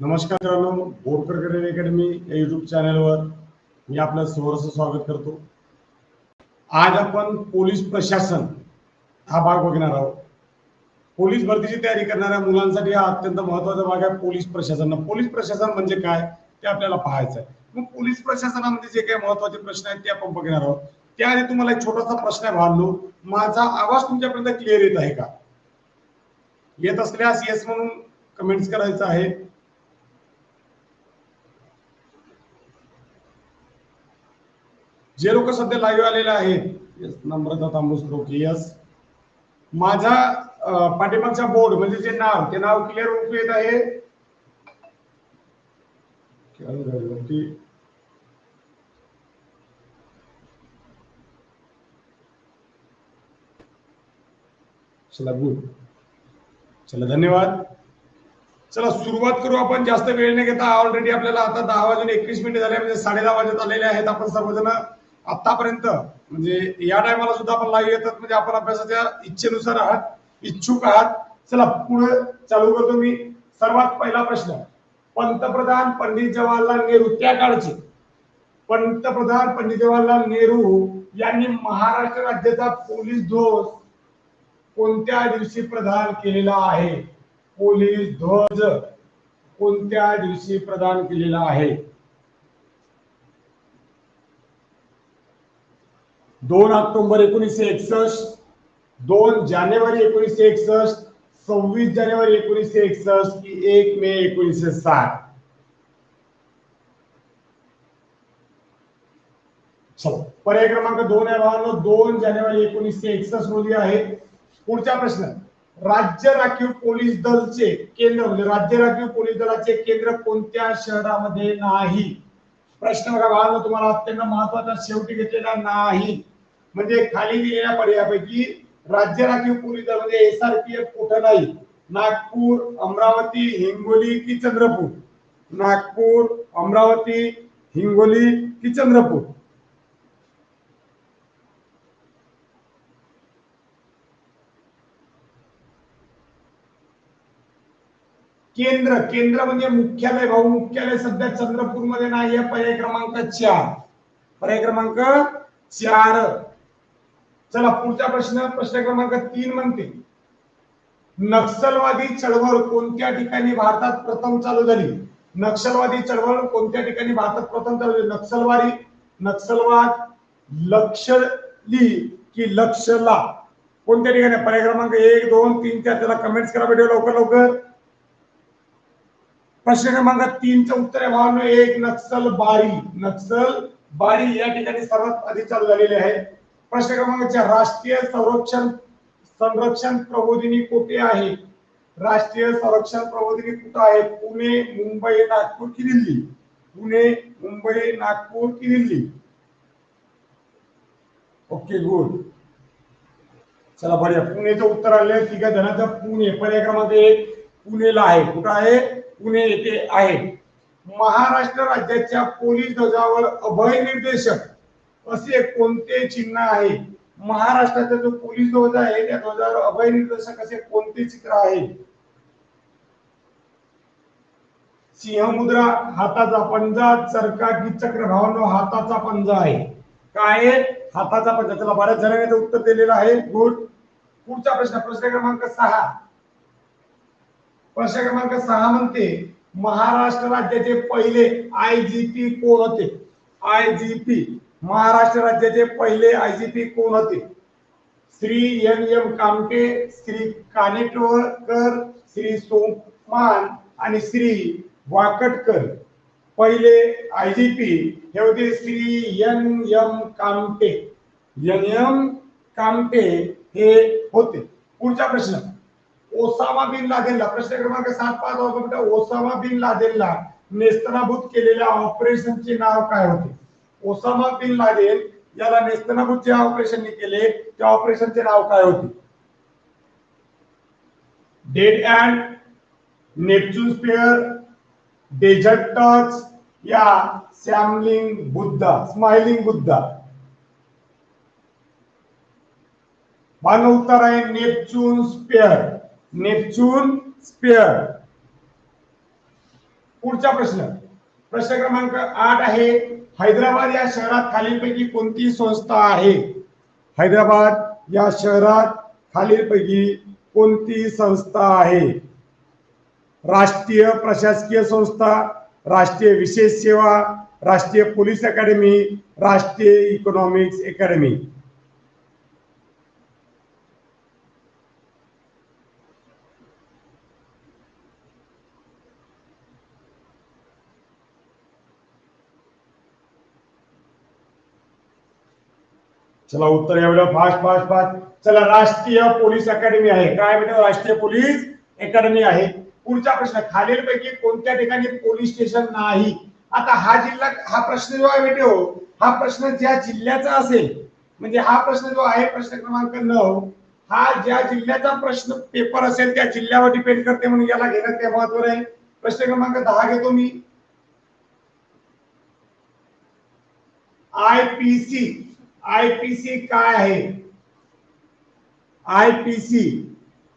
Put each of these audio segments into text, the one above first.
नमस्कार मित्रांनो Botkar cricket academy या युट्यूब चॅनलवर मी आपलं सहर्ष स्वागत करतो. आज आपण पोलीस प्रशासन हा भाग बघणार आहोत. पोलीस भरतीची तयारी करणाऱ्या मुलांसाठी हा अत्यंत महत्त्वाचा भाग आहे पोलीस प्रशासन. पोलीस प्रशासन म्हणजे काय? ते आपल्याला पाहायचं आहे. मग पोलीस प्रशासनामध्ये जे काही महत्त्वाचे प्रश्न आहेत ते आपण बघणार आहोत. त्याआधी तुम्हाला एक छोटासा प्रश्न आहे भांडलो माझा आवाज तुमच्यापर्यंत क्लिअर येत आहे का? येत असल्यास येस म्हणून कमेंट्स करायचं आहे. जे लोक सध्या लाईव्ह आलेले आहेत Yes, नम्रता तांबूस ओके यस माझा पाठीमागचा बोर्ड म्हणजे जे नाव ते नाव क्लिअर ओळखू येत आहे. चला गुड चला धन्यवाद. चला सुरुवात करू आपण. जास्त वेळ न घेता ऑलरेडी आपल्याला आता दहा वाजून एकवीस मिनिट झाले म्हणजे साडे दहा वाजत आलेले आहेत आपण सर्वजण. आतापर्यंत म्हणजे या टायमाला सुद्धा आपण लाईव्ह येतात म्हणजे आपण अभ्यासाच्या इच्छेनुसार आहात इच्छुक आहात. चला पुढे चालू करतो मी. सर्वात पहिला प्रश्न पंतप्रधान पंडित जवाहरलाल नेहरू त्या काळचे. पंतप्रधान पंडित जवाहरलाल नेहरू यांनी महाराष्ट्र राज्याचा पोलीस ध्वज कोणत्या दिवशी प्रदान केलेला आहे? पोलीस ध्वज कोणत्या दिवशी प्रदान केलेला आहे? दोन ऑक्टोबर एकोणीसशे एकसष्ट दोन जानेवारी एकोणीसशे एकसष्ट सव्वीस जानेवारी एकोणीसशे एकसष्ट की एक मे एकोणीसशे साठ. पर्याय क्रमांक दोन आहे भावांनो. दोन जानेवारी एकोणीसशे एकसष्ट रोजी आहे. पुढचा प्रश्न राज्य राखीव पोलीस दलचे केंद्र म्हणजे राज्य राखीव पोलीस दलाचे केंद्र कोणत्या शहरामध्ये नाही? प्रश्न बघा भावांनो तुम्हाला अत्यंत महत्त्वाचा शेवटी घेतलेला नाही. म्हणजे खाली दिलेल्या पर्यायापैकी राज्य राखीव पोलीस दल म्हणजे एफ कुठं नाही? नागपूर अमरावती हिंगोली की चंद्रपूर? नागपूर अमरावती हिंगोली की चंद्रपूर? केंद्र केंद्र म्हणजे मुख्यालय भाऊ मुख्यालय सध्या चंद्रपूरमध्ये नाही आहे पर्याय क्रमांक चार. पर्याय क्रमांक चार. चला पुढचा प्रश्न प्रश्न क्रमांक तीन म्हणते. नक्षलवादी चळवळ कोणत्या ठिकाणी भारतात प्रथम चालू झाली? नक्षलवादी चळवळ कोणत्या ठिकाणी भारतात प्रथम चालू झाली? नक्षलवादी नक्षलवाद लक्षली की लक्षला? कोणत्या ठिकाणी? पर्याय क्रमांक एक दोन तीन चार. त्याला कमेंट्स करा व्हिडिओ लवकर लवकर. प्रश्न क्रमांक तीनचं उत्तर आहे भावनो एक नक्सल बारी. नक्सल बारी या ठिकाणी सर्वात आधी चालू झालेले आहे. प्रश्न क्रमांक चार राष्ट्रीय संरक्षण संरक्षण प्रबोधिनी कुठे आहे? राष्ट्रीय संरक्षण प्रबोधिनी कुठं आहे? पुणे मुंबई नागपूर की दिल्ली? पुणे मुंबई नागपूर की दिल्ली? Okay good. चला बढिया. पुणेचं उत्तर आले आहे धनाचं पुणे. पर्याय क्रमांक एक पुणेला आहे. कुठं आहे? पुणे येथे आहे. महाराष्ट्र राज्याच्या पोलीस ध्वजावर अभय निर्देशक असे कोणते चिन्ह आहे? महाराष्ट्राचा जो पोलीस ध्वज आहे त्या ध्वजावर अभय निर्देशक असे कोणते चित्र आहे? सिंहमुद्रा हाताचा पंजा चरका की चक्र भावांनो हाताचा पंजा आहे. काय आहे? हाताचा पंजा. त्याला बऱ्याच जणांनी उत्तर दिलेलं आहे. गुड. पुढचा प्रश्न प्रश्न क्रमांक सहा. प्रश्न क्रमांक सहा म्हणते महाराष्ट्र राज्याचे पहिले आय जी पी कोण होते? आय जी पी महाराष्ट्र राज्याचे पहिले आय जी पी कोण होते? श्री एन एम कामटे श्री कानेटकर श्री सोमान आणि श्री वाकटकर. पहिले आय जी हे होते Shri N M Kamte. N M Kamte हे होते. पुढचा प्रश्न. ओसामा बिन लादेनला प्रश्न क्रमांक सात पाच बेटा ओसामा बिन लादेनला नेस्तनाभूत केलेल्या ऑपरेशनचे नाव काय होते? ओसामा बिन लादेन याला नेस्तनाभूत जे ऑपरेशनने केले त्या ऑपरेशनचे नाव काय होते? Dead and Neptune spear desert touch या सॅमलिंग बुद्धा स्माइलिंग बुद्धा. माझं उत्तर आहे नेपच्यून स्पेअर. Neptune spare. पुढचा प्रश्न. प्रश्न क्रमांक आठ आहे हैदराबाद या शहरात खालीलपैकी कोणती संस्था आहे? हैदराबाद या शहरात खालीलपैकी कोणती संस्था आहे? राष्ट्रीय प्रशासकीय संस्था राष्ट्रीय विशेष सेवा राष्ट्रीय पोलीस अकॅडमी राष्ट्रीय इकॉनॉमिक्स अकॅडमी. चला उत्तर या वेळेला फास्ट फास्ट फास्ट. चला राष्ट्रीय पोलीस अकॅडमी आहे. काय बेटा राष्ट्रीय पोलीस अकॅडमी आहे. पुढचा प्रश्न खालीलपैकी कोणत्या ठिकाणी पोलीस स्टेशन नाही? आता हा जिल्हा हा प्रश्न जो आहे बेटे हो, हा प्रश्न ज्या जिल्ह्याचा असेल म्हणजे हा प्रश्न जो आहे प्रश्न क्रमांक नऊ हा ज्या जिल्ह्याचा प्रश्न पेपर असेल त्या जिल्ह्यावर डिपेंड करते म्हणून याला घेणं ते महत्त्व आहे? प्रश्न क्रमांक दहा घेतो मी. आय पी सी आयपीसी काय आहे? आयपीसी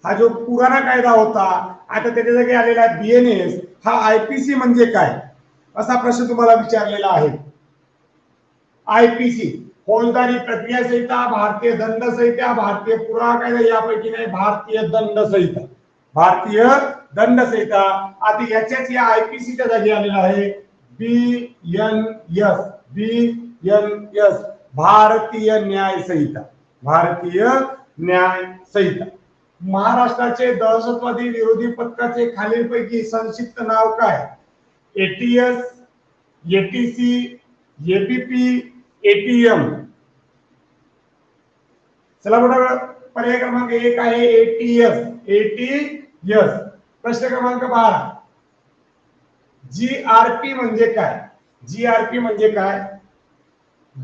हा जो पुराणा कायदा होता आता त्याच्या जागी आलेला आहे बीएनएस हा आयपीसी म्हणजे काय? असा प्रश्न तुम्हाला विचारलेला आहे. आयपीसी फौजदारी प्रक्रिया संहिता भारतीय दंड संहिता भारतीय पुराणा कायदा यापैकी नाही भारतीय दंड संहिता. भारतीय दंड संहिता. आता याच्याच या आयपीसीच्या जागी आलेला आहे B N S B N S भारतीय न्याय संहिता. भारतीय न्याय संहिता. महाराष्ट्राचे दहशतवादी विरोधी पथकाचे खालीलपैकी संक्षिप्त नाव काय? एटीएस एटीसी एटीएम चला बघा पर्याय क्रमांक एक आहे एटीएस एटीएस प्रश्न क्रमांक बारा. G R P G R P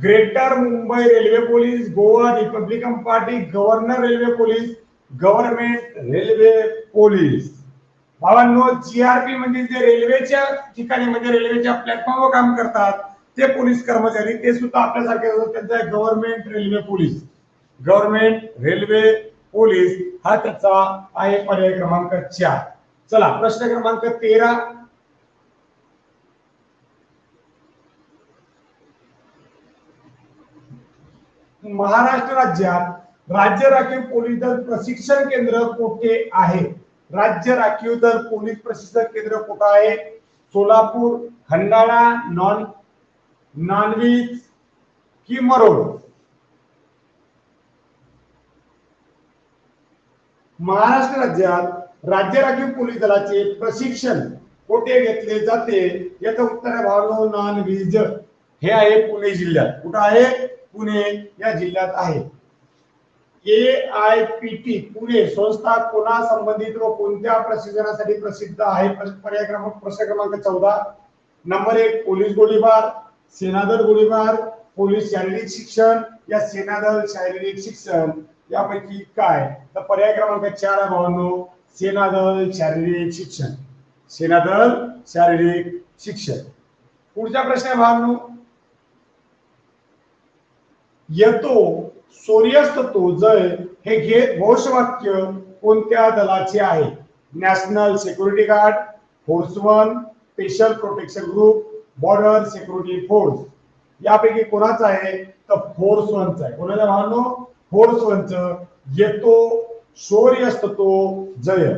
greater Mumbai railway police Goa Republican party governor railway police government railway police. बाबांनो जीआरपी म्हणजे जे रेल्वेच्या ठिकाणी म्हणजे रेल्वेच्या प्लॅटफॉर्मवर काम करतात ते पोलीस कर्मचारी ते सुद्धा आपल्यासारखे त्यांचा government railway police. Government railway police हा त्याचा आहे पर्याय क्रमांक चार. चला प्रश्न क्रमांक तेरा. महाराष्ट्र राज्यात राज्य राखीव पोलीस दल प्रशिक्षण केंद्र कुठे आहे? राज्य राखीव दल पोलीस प्रशिक्षण केंद्र कुठं आहे? सोलापूर खंडाळा नॉन नॉनवीज कि मरोड महाराष्ट्र राज्यात राज्य राखीव पोलीस दलाचे प्रशिक्षण कुठे घेतले जाते? याचं उत्तर आहे भावनो नॉन वीज हे आहे पुणे जिल्ह्यात. कुठं आहे? पुणे या जिल्ह्यात आहे. A I P T Pune संस्था कोणा संबंधित व कोणत्या प्रशिक्षणासाठी प्रसिद्ध आहे? पर्याय क्रमांक, प्रश्न क्रमांक चौदा. नंबर एक, पोलीस गोळीबार. सेनादल गोळीबार. पोलीस शारीरिक शिक्षण. या सेनादल शारीरिक शिक्षण यापैकी काय? तर पर्याय क्रमांक चार भावांनो, सेनादल शारीरिक शिक्षण. सेनादल शारीरिक शिक्षण. पुढचा प्रश्न आहे भावांनो येतो सूर्यास्त तो जय हे घे घोषवाक्य कोणत्या दलाचे आहे? National security guard force one special protection group border security force यापैकी कोणाचं आहे? तर फोर्स वनचं आहे. कोणाला मानो फोर्स वनचं येतो शौर्यस्त तो जय.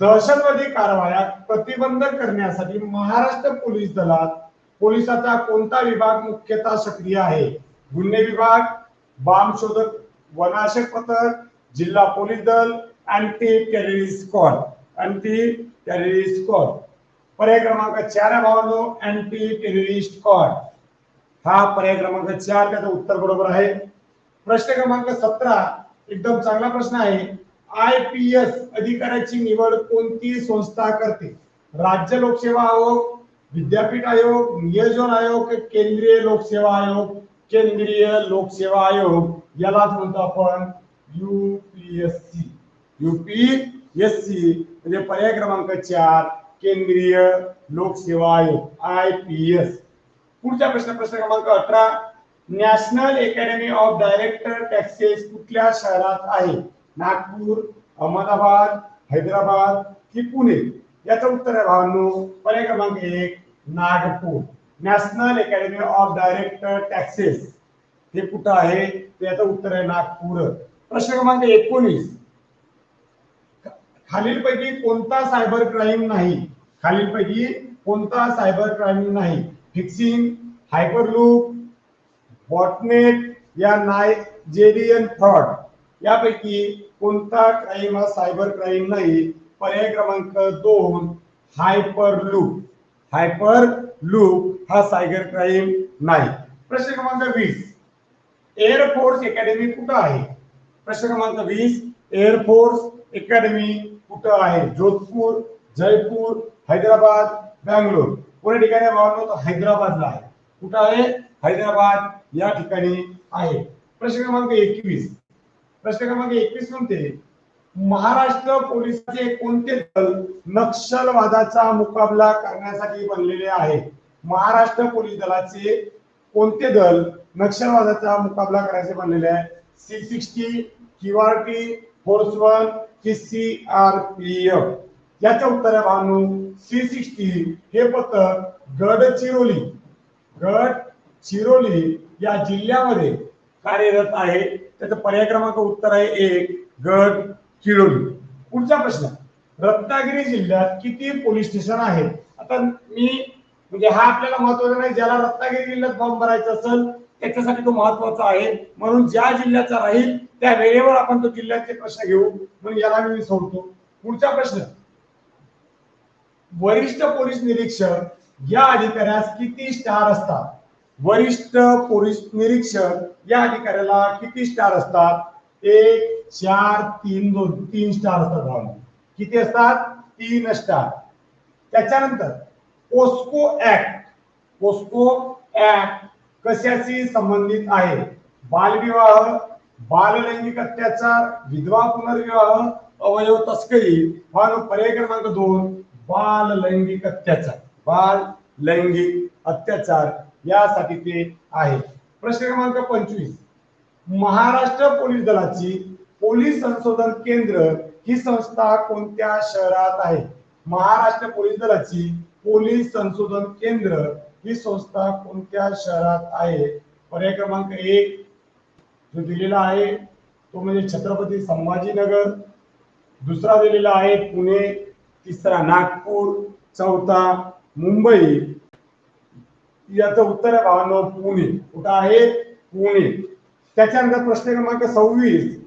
दहशतवादी कारवाया प्रतिबंध करण्यासाठी महाराष्ट्र पोलीस दलात पोलिसाचा कोणता विभाग मुख्यतः सक्रिय आहे? गुन्हे विभाग बाम शोधक वनाशक पथक जिल्हा पोलीस दल anti terrorist squad anti terrorist squad पर्याय क्रमांक चार आहे भावांनो अँटी टेररिस्ट स्क्वॉड हा पर्याय क्रमांक चार त्याचं उत्तर बरोबर आहे. प्रश्न क्रमांक सतरा एकदम चांगला प्रश्न आहे. आय पी एस अधिकाऱ्याची निवड कोणती संस्था करते? राज्य लोकसेवा आयोग विद्यापीठ आयोग नियोजन आयोग केंद्रीय लोकसेवा आयोग? केंद्रीय लोकसेवा आयोग यालाच म्हणतो आपण युपीएससी युपीएससी म्हणजे पर्याय क्रमांक चार केंद्रीय लोकसेवा आयोग आय पी एस पुढचा प्रश्न प्रश्न क्रमांक अठरा. National academy of director taxes कुठल्या शहरात आहे? नागपूर अहमदाबाद हैदराबाद की पुणे? याचं उत्तर आहे भावांनो पर्याय क्रमांक एक Nagpur. National academy of director taxes. हे कुठं आहे? ते याचं उत्तर आहे नागपूर. प्रश्न क्रमांक एकोणीस. खालीलपैकी कोणता सायबर क्राईम नाही? खालीलपैकी कोणता सायबर क्राईम नाही? फिक्सिंग हायपरलूप बॉटनेट या नायजेरियन फ्रॉड. यापैकी कोणता क्राईम हा सायबर क्राईम नाही? पर्याय क्रमांक दोन हायपर लूप हायपर लूप हा सायबर क्राईम नाही. प्रश्न क्रमांक वीस. एअरफोर्स अकॅडमी कुठं आहे? प्रश्न क्रमांक वीस एअरफोर्स अकॅडमी कुठं आहे? जोधपूर जयपूर हैदराबाद बँगलोर. कोणत्या ठिकाणी आहे? तर हैदराबादला आहे. कुठं आहे? हैदराबाद या ठिकाणी आहे. प्रश्न क्रमांक एकवीस. प्रश्न क्रमांक एकवीस म्हणते महाराष्ट्र पोलिसांचे कोणते दल नक्षलवादाचा मुकाबला करण्यासाठी बनलेले आहे महाराष्ट्र पोलीस दलाचे कोणते दल नक्षलवादाचा मुकाबला करायचे बनलेले आहे? C sixty QRT force one की सी आर पी एफ याच्या उत्तर आहे भानू सी सिक्स्टी हे पथक गडचिरोली गडचिरोली या जिल्ह्यामध्ये कार्यरत आहे. त्याचं पर्याय क्रमांक उत्तर आहे एक गड चिरोली. पुढचा प्रश्न रत्नागिरी जिल्ह्यात किती पोलीस स्टेशन आहेत? आता मी म्हणजे हा आपल्याला महत्त्वाचा नाही ज्याला रत्नागिरी जिल्ह्यात फॉर्म भरायचा असेल त्याच्यासाठी तो महत्त्वाचा आहे. म्हणून ज्या जिल्ह्याचा राहील त्या वेळेवर आपण तो जिल्ह्याचे प्रश्न घेऊ. म्हणून याला मी सोडतो पुढचा प्रश्न. वरिष्ठ पोलीस निरीक्षक या अधिकाऱ्यास किती स्टार असतात? वरिष्ठ पोलीस निरीक्षक या अधिकाऱ्याला किती स्टार असतात? एक चार तीन दोन तीन स्टार असतात किती असतात? तीन स्टार त्याच्यानंतर पोस्को ऍक्ट पोस्को ऍक्ट कशाशी संबंधित आहे? बालविवाह बाललैंगिक अत्याचार विधवा पुनर्विवाह अवयव तस्करी भानु पर्याय क्रमांक दोन बाल लैंगिक अत्याचार. बाल लैंगिक अत्याचार यासाठी ते आहे. प्रश्न क्रमांक पंचवीस. महाराष्ट्र पोलीस दलाची पोलीस संशोधन केंद्र ही संस्था कोणत्या शहरात आहे? महाराष्ट्र पोलीस दलाची पोलीस संशोधन केंद्र ही संस्था कोणत्या शहरात आहे? पर्याय क्रमांक एक जो दिलेला आहे तो म्हणजे छत्रपती संभाजीनगर. दुसरा दिलेला आहे पुणे. तिसरा नागपूर. चौथा मुंबई. याचं उत्तर आहे भावांनो पुणे. कुठं आहे? पुणे. त्याच्यानंतर प्रश्न क्रमांक सव्वीस.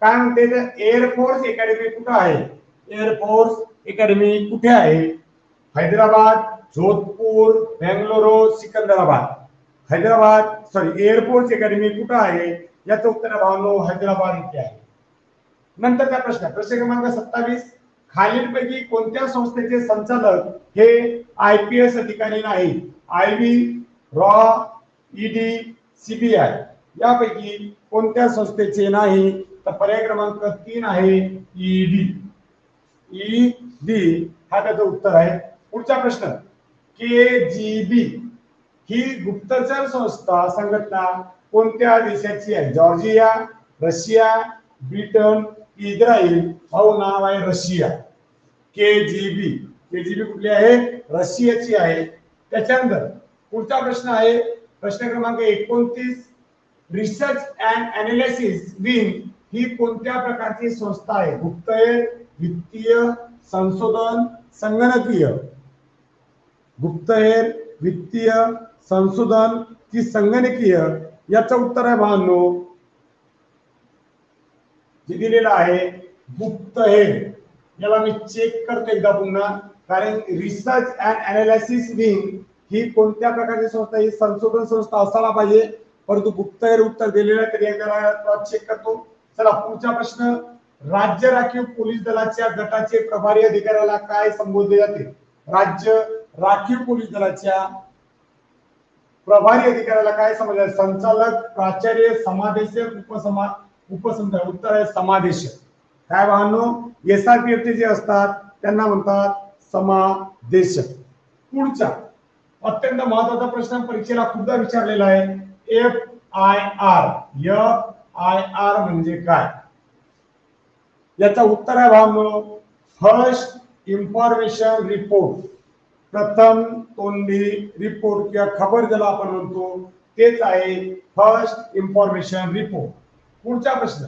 काय म्हणते? तर एअरफोर्स अकॅडमी कुठं आहे? एअरफोर्स अकॅडमी कुठे आहे? Hyderabad Jodhpur Bangalore Secunderabad. Hyderabad sorry air force academy कुठं आहे? याचं उत्तर आहे हैदराबाद इथे आहे. नंतरचा प्रश्न प्रश्न क्रमांक सत्तावीस. खालीलपैकी कोणत्या संस्थेचे संचालक हे आय पी एस अधिकारी नाही आय बी रॉ ईडी सीबीआय यापैकी कोणत्या संस्थेचे नाही? तर पर्याय क्रमांक तीन आहे ईडी ईडी हा त्याचं उत्तर आहे. पुढचा प्रश्न. के जी बी ही गुप्तचर संस्था संघटना कोणत्या देशाची आहे? जॉर्जिया रशिया ब्रिटन इस्रायल भाऊ नाव आहे रशिया. के जी बी के जी बी कुठली आहे? रशियाची आहे. त्याच्यानंतर पुढचा प्रश्न आहे प्रश्न क्रमांक एकोणतीस. रिसर्च अँड अनालिसिस विंग ही कोणत्या प्रकारची संस्था आहे? गुप्तहेर वित्तीय संशोधन संगणकीय. गुप्तहेर वित्तीय संशोधन की संगणकीय याचं उत्तर आहे भानो जे दिलेलं आहे गुप्तहेर. याला मी चेक करतो एकदा पुन्हा. कारण रिसर्च अँड अनालिसिस विंग ही कोणत्या प्रकारची संस्था ही संशोधन संस्था असायला पाहिजे. परंतु गुप्तहेर उत्तर दिलेलं तरी एकदा चेक करतो. चला पुढचा प्रश्न. राज्य राखीव पोलीस दलाच्या गटाचे प्रभारी अधिकाऱ्याला काय संबोधले जाते? राज्य राखीव पोलीस दलाच्या प्रभारी अधिकाऱ्याला काय समजलं? संचालक प्राचार्य समादेशक उपसमा उपसंत उत्तर आहे समादेशक. काय वाहनो एस आर पी एफ जे असतात त्यांना म्हणतात समादेशक. पुढचा अत्यंत महत्त्वाचा प्रश्न परीक्षेला खूपदा विचारलेला आहे F I R. F I R म्हणजे काय? याचा उत्तर आहे भाव फर्स्ट इन्फॉर्मेशन रिपोर्ट. प्रथम तोंडी रिपोर्ट किंवा खबर ज्याला आपण म्हणतो तेच आहे फर्स्ट इन्फॉर्मेशन रिपोर्ट पुढचा प्रश्न.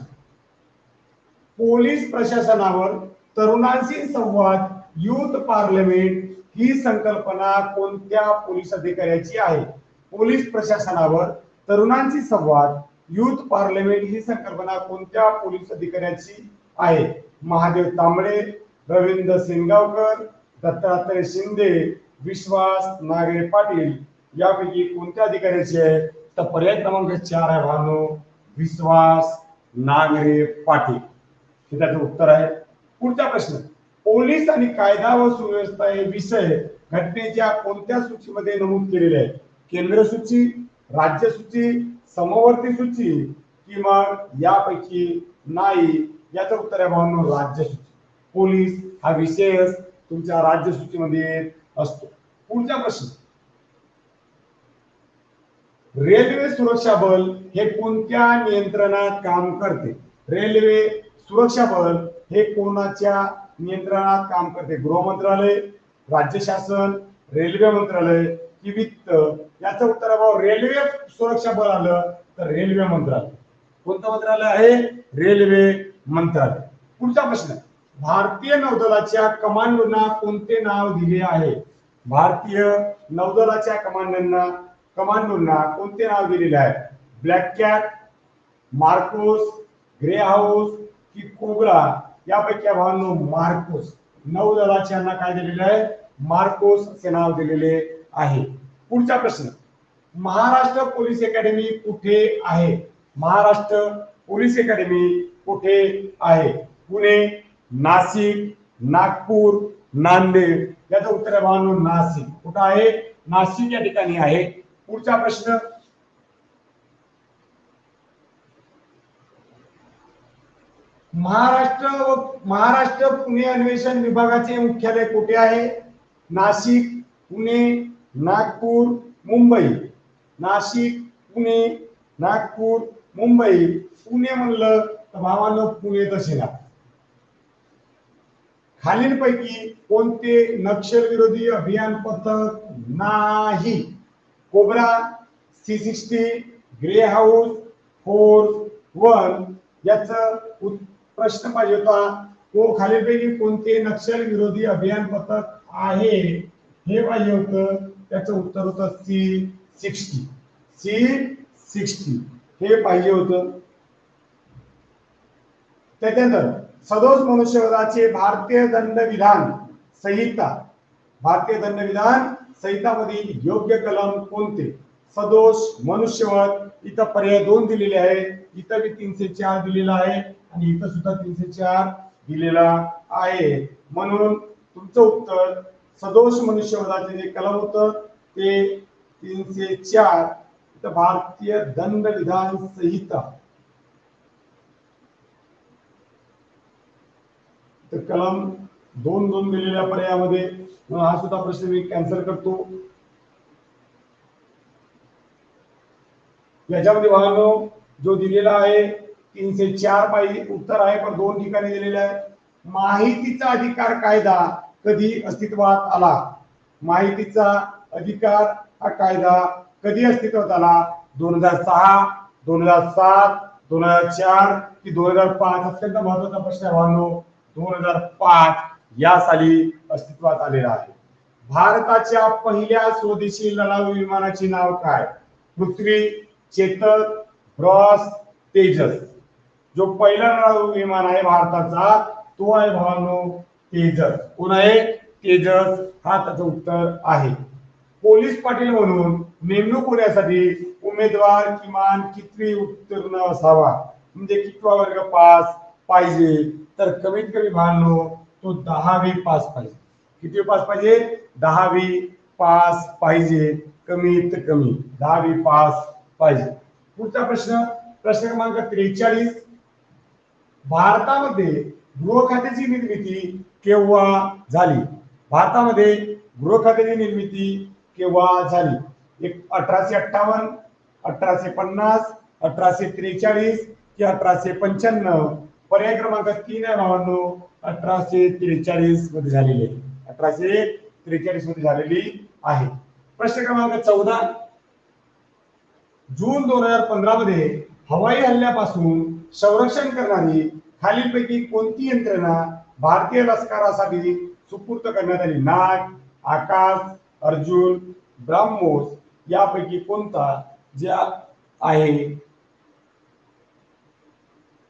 पोलीस प्रशासनावर तरुणांशी संवाद युथ पार्लमेंट ही संकल्पना कोणत्या पोलीस अधिकाऱ्याची आहे? पोलीस प्रशासनावर तरुणांशी संवाद युथ पार्लमेंट ही संकल्पना कोणत्या पोलीस अधिकाऱ्याची आहे? महादेव तांबडे रवींद्र सेनगावकर दत्तात्रय शिंदे विश्वास नागरे पाटील यापैकी कोणत्या अधिकाऱ्याची आहे तर पर्याय क्रमांक चार आहे भानो विश्वास नागरे पाटील. हे त्याचं उत्तर आहे. पुढचा प्रश्न पोलीस आणि कायदा व सुव्यवस्था हे विषय घटनेच्या कोणत्या सूचीमध्ये नमूद केलेले आहे केंद्र सूची राज्य सूची समवर्ती सूची किंवा यापैकी नाही? याचं उत्तर आहे भावनो राज्य सूची. पोलीस हा विषयच तुमच्या राज्य सूचीमध्ये असतो. पुढचा प्रश्न. रेल्वे सुरक्षा बल हे कोणत्या नियंत्रणात काम करते? रेल्वे सुरक्षा बल हे कोणाच्या नियंत्रणात काम करते? गृह मंत्रालय राज्य शासन रेल्वे मंत्रालय कि वित्त? याचं उत्तर भाऊ रेल्वे सुरक्षा बल आलं तर रेल्वे मंत्रालय. कोणतं मंत्रालय आहे? रेल्वे मंत्रालय. पुढचा प्रश्न. भारतीय नौदलाच्या कमांडोंना कोणते नाव दिले आहे? भारतीय नौदलाच्या कमांडांना कमांडोंना कोणते नाव दिलेले आहे? Black cat MARCOS grey house की कोबरा यापैकी भावांनो मार्कोस नौदलाच्यांना काय दिलेलं आहे? मार्कोस असे नाव दिलेले आहे. पुढचा प्रश्न. महाराष्ट्र पोलीस अकॅडमी कुठे आहे? महाराष्ट्र पोलीस अकॅडमी कुठे आहे? पुणे नाशिक नागपूर नांदेड याचं उत्तर आहे भावांनो नाशिक. कुठं आहे? नाशिक या ठिकाणी आहे. पुढचा प्रश्न. महाराष्ट्र व महाराष्ट्र पुणे अन्वेषण विभागाचे मुख्यालय कुठे आहे? नाशिक पुणे नागपूर मुंबई. नाशिक पुणे नागपूर मुंबई. पुणे म्हणलं तर भावानं पुणे दशेला. खालीलपैकी कोणते नक्षल विरोधी अभियान पथक नाही? COBRA C sixty greyhounds force one याचं प्रश्न पाहिजे होता. को खालीलपैकी कोणते नक्षल विरोधी अभियान पथक आहे? हे पाहिजे होतं. त्याचं उत्तर होतं सी सिक्स्टी सी सिक्स्टी हे पाहिजे होतं. त्याच्यानंतर सदोष मनुष्यवधाचे भारतीय दंडविधान संहिता. भारतीय दंडविधान संहितामधील योग्य कलम कोणते? सदोष मनुष्यवध इथं पर्याय दोन दिलेले आहे. इथं बी तीनशे चार दिलेला आहे आणि इथं सुद्धा तीनशे चार दिलेला आहे. म्हणून तुमचं उत्तर सदोष मनुष्यवधाचे जे कलम होतं ते तीनशे चार. इथं भारतीय दंडविधान संहिता. तर कलम दोन दोन दिलेल्या पर्यायामध्ये म्हणून हा सुद्धा प्रश्न मी कॅन्सल करतो. याच्यामध्ये वाहनो जो दिलेला आहे तीनशे चार पाहिजे उत्तर आहे पण दोन ठिकाणी दिलेले आहे. माहितीचा अधिकार कायदा कधी अस्तित्वात आला? माहितीचा अधिकार हा कायदा कधी अस्तित्वात आला? दोन हजार सहा दोन हजार सात दोन हजार चार की दोन हजार पाच? अत्यंत महत्त्वाचा प्रश्न आहे वाहनो दोन हजार पाच या साली अस्तित्वात आलेला आहे. भारताच्या पहिल्या स्वदेशी लढाऊ विमानाचे नाव काय? पृथ्वी चेतक ब्रॉस तेजस. जो पहिला लढाऊ विमान आहे भारताचा तो आहे भावानो तेजस. कोण आहे? तेजस. हा त्याचं उत्तर आहे. पोलीस पाटील म्हणून नेमणूक होण्यासाठी उमेदवार किमान किती उत्तीर्ण असावा? म्हणजे कितवा वर्ग पास पाहिजे? तर कमीत कमी भांडलो तो दहावी पास पाहिजे. किती पास पाहिजे? दहावी पास पाहिजे. कमीत कमी दहावी पास पाहिजे. पुढचा प्रश्न प्रश्न क्रमांक त्रेचाळीस. भारतामध्ये गृह खात्याची निर्मिती केव्हा झाली? भारतामध्ये गृह खात्याची निर्मिती केव्हा झाली? एक अठराशे अठ्ठावन्न अठराशे पन्नास अठराशे त्रेचाळीस कि अठराशे पंच्याण्णव? पर्याय क्रमांक तीन आहे भावांनो. अठराशे त्रेचाळीसमध्ये झालेली आहे. अठराशे त्रेचाळीसमध्ये झालेली आहे. प्रश्न क्रमांक चौदा. जून दोन हजार पंधरा मध्ये हवाई हल्ल्यापासून संरक्षण करणारी खालीलपैकी कोणती यंत्रणा भारतीय लष्करासाठी सुपूर्त करण्यात आली? नाग आकाश अर्जुन ब्राह्मोस यापैकी कोणता ज्या आहे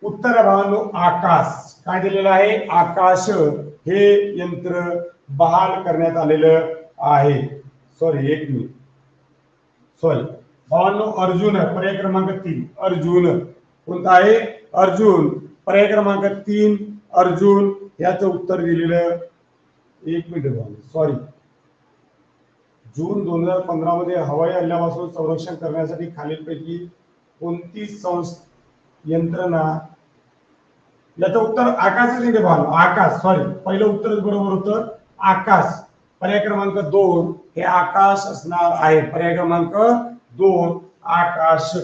उत्तर भावांनो आकाश. काय दिलेलं आहे? आकाश हे यंत्र बहाल करण्यात आलेलं आहे. सॉरी एक मिनिट सॉरी भावांनो अर्जुन पर्याय क्रमांक तीन. अर्जुन. कोणता आहे? अर्जुन. पर्याय क्रमांक तीन अर्जुन. याचं उत्तर दिलेलं एक मिनिट सॉरी जून दोन हजार पंधरा मध्ये हवाई हल्ल्यापासून संरक्षण करण्यासाठी खालीलपैकी कोणती संस्था यंत्रणा. याचं उत्तर आकाशच येते भावांनो आकाश सॉरी पहिलं उत्तरच बरोबर होतं आकाश. पर्याय क्रमांक दोन हे आकाश असणार आहे. पर्याय क्रमांक दोन आकाश.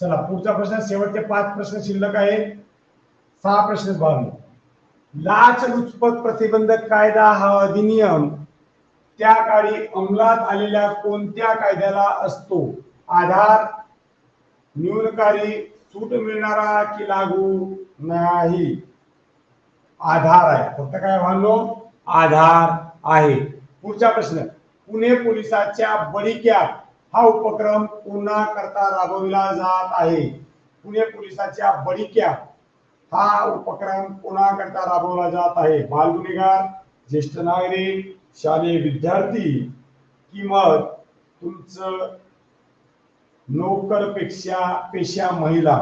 चला पुढचा प्रश्न शेवटचे पाच प्रश्न शिल्लक आहे सहा प्रश्न लाच लुचपत प्रतिबंधक कायदा हा अधिनियम त्या काळी अंमलात आलेल्या कोणत्या कायद्याला असतो? आधार न्यूनकारी सूट मिळणारा की लागू? नाही. आधार आहे. फक्त काय म्हणलो आधार आहे. पुढचा प्रश्न. पुणे पोलिसाच्या बडी कॅप हा उपक्रम पुन्हा करता राबविला जात आहे. पुणे पोलिसाच्या बडी कॅप हा उपक्रम कोणाकरता राबवला जात आहे? बाल गुन्हेगार ज्येष्ठ नागरिक शालेय विद्यार्थी किंमत मग तुमचं नोकरपेक्षा पेशा महिला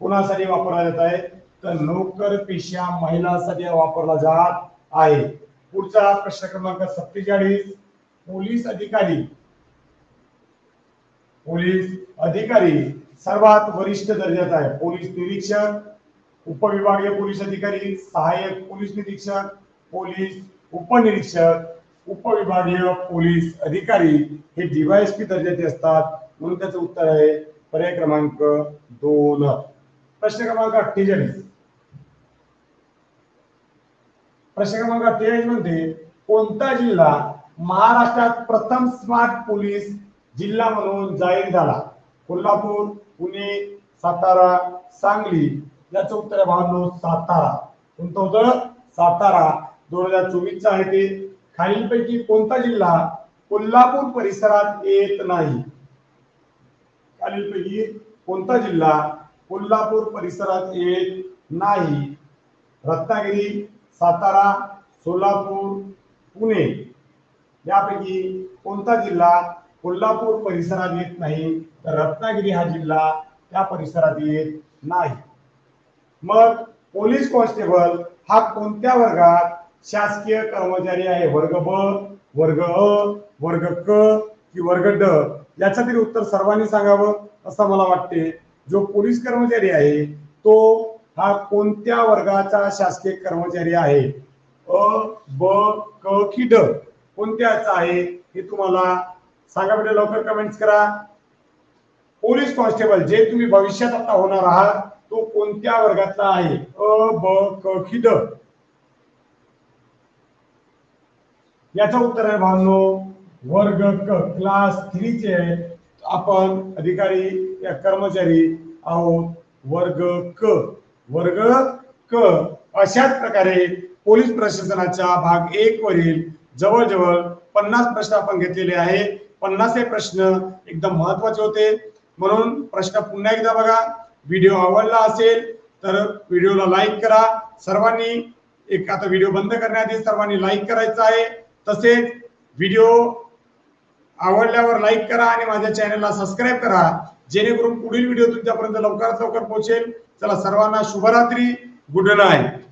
कोणासाठी वापरला जात आहे? तर नोकर पेशा महिलांसाठी वापरला जात आहे. पुढचा प्रश्न क्रमांक सत्तेचाळीस पोलीस अधिकारी. पोलीस अधिकारी सर्वात वरिष्ठ दर्जाचा आहे. पोलीस निरीक्षक उपविभागीय पोलीस अधिकारी सहाय्यक पोलीस निरीक्षक पोलीस उपनिरीक्षक उपविभागीय पोलीस अधिकारी हे डीवायएसपी दर्जाचे असतात. म्हणून त्याचं उत्तर आहे पर्याय क्रमांक दोन. प्रश्न क्रमांक अठ्ठेचाळीस. प्रश्न क्रमांक अठ्ठेचाळीसमध्ये कोणता जिल्हा महाराष्ट्रात प्रथम स्मार्ट पोलीस जिल्हा म्हणून जाहीर झाला? कोल्हापूर पुणे सातारा सांगली याचं उत्तर आहे भावांनो सातारा. कोणतं होतं सातारा. दोन हजार चोवीसचा आहे ते. खालीलपैकी कोणता जिल्हा कोल्हापूर परिसरात येत नाही? खालीलपैकी कोणता जिल्हा कोल्हापूर परिसरात येत नाही? रत्नागिरी सातारा सोलापूर पुणे. यापैकी कोणता जिल्हा कोल्हापूर परिसरात येत नाही? तर रत्नागिरी हा जिल्हा त्या परिसरात येत नाही. मग पोलीस कॉन्स्टेबल हा कोणत्या वर्गात शासकीय कर्मचारी आहे? वर्ग ब वर्ग अ वर्ग क कि वर्ग ड? याच्यातील उत्तर सर्वांनी सांगावं असं मला वाटते. जो पोलीस कर्मचारी आहे तो हा कोणत्या वर्गाचा शासकीय कर्मचारी आहे? अ ब क की ड कोणत्याचा आहे हे तुम्हाला सांगा बेटा लवकर कमेंट्स करा. पोलीस कॉन्स्टेबल जे तुम्ही भविष्यात आता होणार आहात तो कोणत्या वर्गातला आहे? अ ब क खिद ड. याचं उत्तर आहे भावनो वर्ग क क्लास थ्रीचे आपण अधिकारी या कर्मचारी आहोत. वर्ग क. वर्ग क. अशाच प्रकारे पोलीस प्रशासनाच्या भाग एक वरील जवळजवळ पन्नास प्रश्न आपण घेतलेले आहे. पन्नास हे प्रश्न एकदम महत्त्वाचे होते. म्हणून प्रश्न पुन्हा एकदा बघा. व्हिडिओ आवडला असेल तर व्हिडिओला लाईक करा. सर्वांनी एक आता व्हिडिओ बंद करण्याआधी सर्वांनी लाईक करायचा आहे. तसेच व्हिडिओ आवडल्यावर लाईक करा आणि माझ्या चॅनलला सबस्क्राईब करा. जेणेकरून पुढील व्हिडिओ तुमच्यापर्यंत लवकरात लवकर पोहोचेल. चला सर्वांना शुभरात्री. Good night.